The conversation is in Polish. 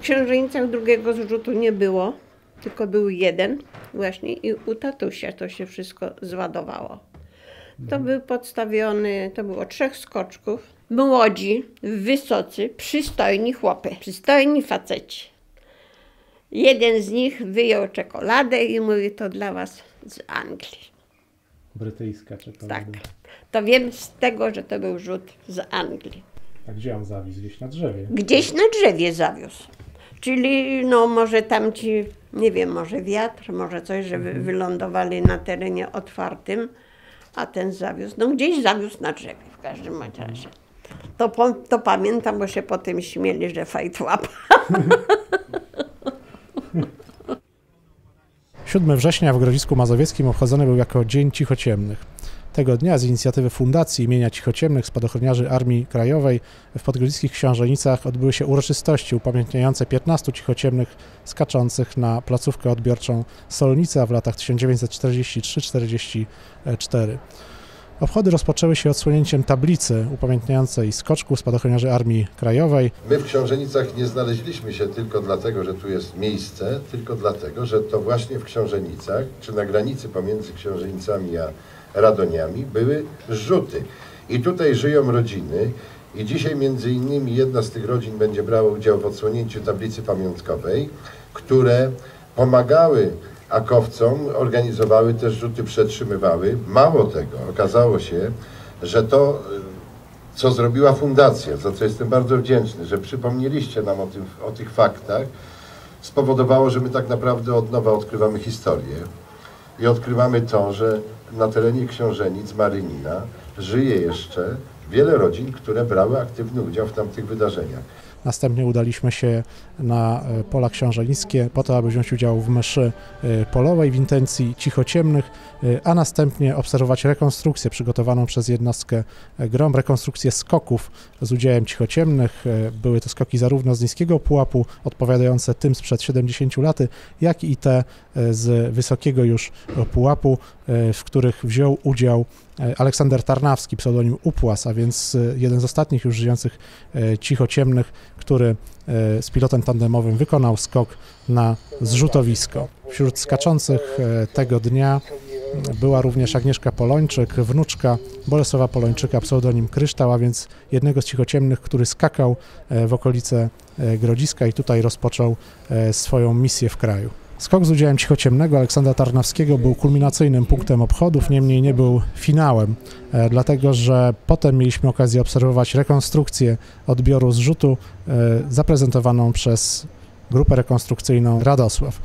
Księżyńcach drugiego zrzutu nie było, tylko był jeden właśnie i u tatusia to się wszystko zładowało. To był podstawiony, to było trzech skoczków, młodzi, wysocy, przystojni chłopy, przystojni faceci. Jeden z nich wyjął czekoladę i mówi, to dla was z Anglii. Brytyjska czekolada. Tak. To wiem z tego, że to był rzut z Anglii. A gdzie on zawisł? Gdzieś na drzewie. Gdzieś na drzewie zawiózł. Czyli no może tam ci, nie wiem, może wiatr, może coś, że wy, wylądowali na terenie otwartym, a ten zawiózł, no gdzieś zawiózł na drzewie w każdym razie. To, to pamiętam, bo się potem śmieli, że fajt 7 września w Grodzisku Mazowieckim obchodzony był jako Dzień Cichociemnych. Tego dnia z inicjatywy Fundacji imienia Cichociemnych Spadochroniarzy Armii Krajowej w podgrodziskich Książenicach odbyły się uroczystości upamiętniające 15 cichociemnych skaczących na placówkę odbiorczą Solnica w latach 1943-44. Obchody rozpoczęły się odsłonięciem tablicy upamiętniającej skoczków spadochroniarzy Armii Krajowej. My w Książenicach nie znaleźliśmy się tylko dlatego, że tu jest miejsce, tylko dlatego, że to właśnie w Książenicach, czy na granicy pomiędzy Książenicami a Radoniami były rzuty. I tutaj żyją rodziny i dzisiaj między innymi jedna z tych rodzin będzie brała udział w odsłonięciu tablicy pamiątkowej, które pomagały akowcom, organizowały też rzuty, przetrzymywały. Mało tego, okazało się, że to, co zrobiła fundacja, za co jestem bardzo wdzięczny, że przypomnieliście nam o, tym, o tych faktach, spowodowało, że my tak naprawdę od nowa odkrywamy historię i odkrywamy to, że na terenie Książenic, Marynina żyje jeszcze wiele rodzin, które brały aktywny udział w tamtych wydarzeniach. Następnie udaliśmy się na e, pola książenickie po to, aby wziąć udział w mszy e, polowej w intencji cichociemnych, e, a następnie obserwować rekonstrukcję przygotowaną przez jednostkę GROM, rekonstrukcję skoków z udziałem cichociemnych. Były to skoki zarówno z niskiego pułapu, odpowiadające tym sprzed 70 lat, jak i te z wysokiego już pułapu, w których wziął udział Aleksander Tarnawski, pseudonim Upłas, a więc jeden z ostatnich już żyjących cichociemnych, który z pilotem tandemowym wykonał skok na zrzutowisko. Wśród skaczących tego dnia była również Agnieszka Polończyk, wnuczka Bolesława Polończyka, pseudonim Kryształ, a więc jednego z cichociemnych, który skakał w okolice Grodziska i tutaj rozpoczął swoją misję w kraju. Skok z udziałem cichociemnego Aleksandra Tarnawskiego był kulminacyjnym punktem obchodów, niemniej nie był finałem, dlatego że potem mieliśmy okazję obserwować rekonstrukcję odbioru zrzutu zaprezentowaną przez grupę rekonstrukcyjną Radosław.